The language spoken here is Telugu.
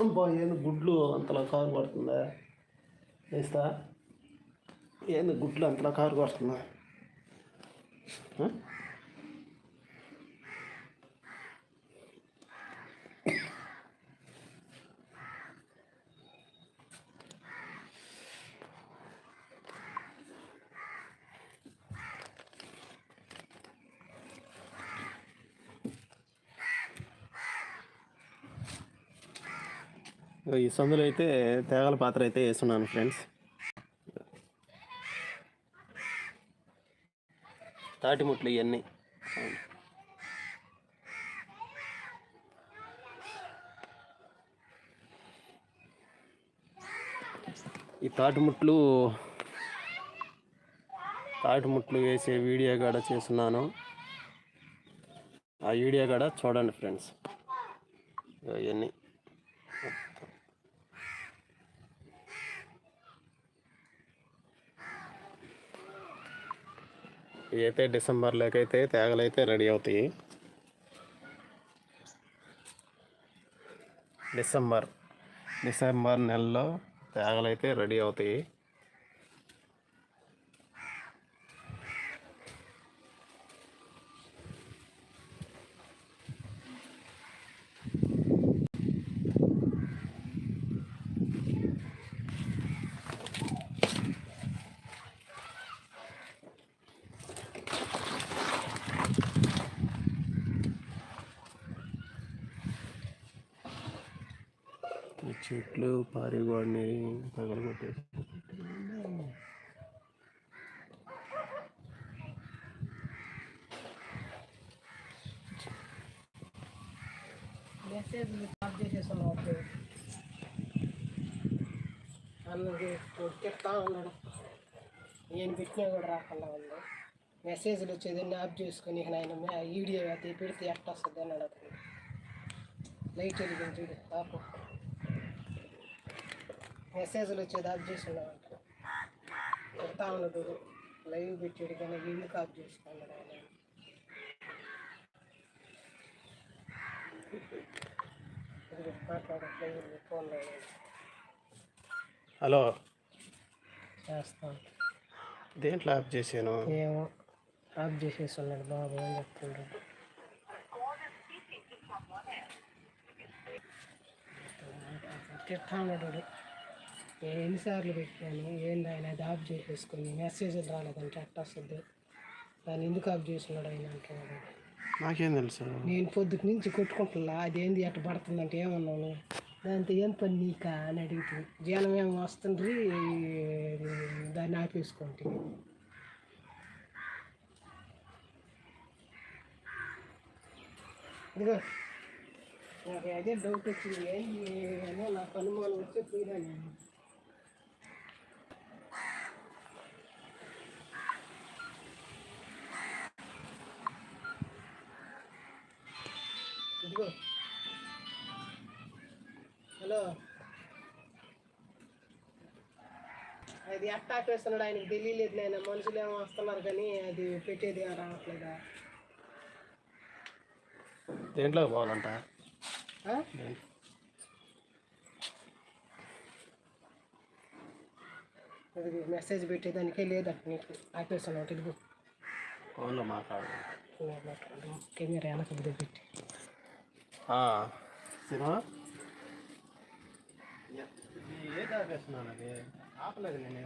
అబ్బా గుడ్లు అంతలా కారు పడుతుందా వేస్తా? ఏంది గుడ్లు అంతలా కారు పడుతుందా ఈ సందులో అయితే తేగల పాత్ర అయితే వేస్తున్నాను ఫ్రెండ్స్ తాటిముట్లు ఇవన్నీ ఈ తాటిముట్లు తాటిముట్లు వేసే వీడియో కూడా చేస్తున్నాను. ఆ వీడియో కూడా చూడండి ఫ్రెండ్స్. ఇవన్నీ ఇవైతే డిసెంబర్లోకైతే తేగలైతే రెడీ అవుతాయి. డిసెంబర్ డిసెంబర్ నెలలో తేగలైతే రెడీ అవుతాయి. చెట్లు పారిగోడిని పగలగొట్టేసి. మెసేజ్ ఆఫ్ చేసేసాను అన్నది తిడతా ఉన్నాడు నేను పెట్టినా కూడా రాకుండా ఉంది మెసేజ్లు వచ్చేదాన్ని ఆఫ్ చేసుకుని ఇక ఆయన మే- వీడియో అది పెడితే ఎట్ట వస్తుంది అన్నాడు లైట్ వెలిగించి చూడు పాపం మెసేజ్లు వచ్చేది ఆఫ్ చేసి ఉన్నామంట తిడతా ఉన్నాడు. లైవ్ పెట్టాడు కానీ ఎందుకు ఆఫ్ చేసుకున్నాడు ఆయన? హలో. చేస్తాను దేంట్లో ఆఫ్ చేశాను ఏమో. ఆఫ్ చేసేసి ఉన్నాడు బాబు అని చెప్తుండ్రు తిట్టా ఉన్నాడు వాడు. నేను ఎన్నిసార్లు పెట్టాను ఏంది ఆయన అది ఆఫ్ చేసేసుకుని మెసేజ్ రాలేదంటే అట్ట వస్తుంది దాన్ని ఎందుకు ఆఫ్ చేస్తున్నాడు ఆయన అంటున్నాడు. నాకేం తెలుసు? నేను పొద్దుకు నుంచి కొట్టుకుంటున్నా అదేంది అట్ట పడుతుందంటే ఏమన్నాను? దాంతో ఏం పని నీకా అని అడిగితే జనం ఏమో వస్తుండ్రి దాన్ని ఆపేసుకుంటే ఇదిగో నాకు అదే డౌట్ వచ్చింది ఏంది అని నాకు అనుమానం వచ్చి పోయినా నేను. ఇదిగో. హలో. అది ఎట్టా ఆపేస్తున్నాడు ఆయనకి తెలియలేదు నేను మనుషులు ఏమో వస్తున్నారు కానీ అది పెట్టేది రావట్లేదా? దేంట్లోకి పోవాలంట? ఇది మెసేజ్ పెట్టేదానికే లేదంట నీకు. ఆపేస్తున్నావు ఇదిగో. ఫోన్లో మాట్లాడు. కెమెరా వెనక పెట్టి. సినిమా ఏది ఆపేస్తున్నాను అది ఆపలేదు నేను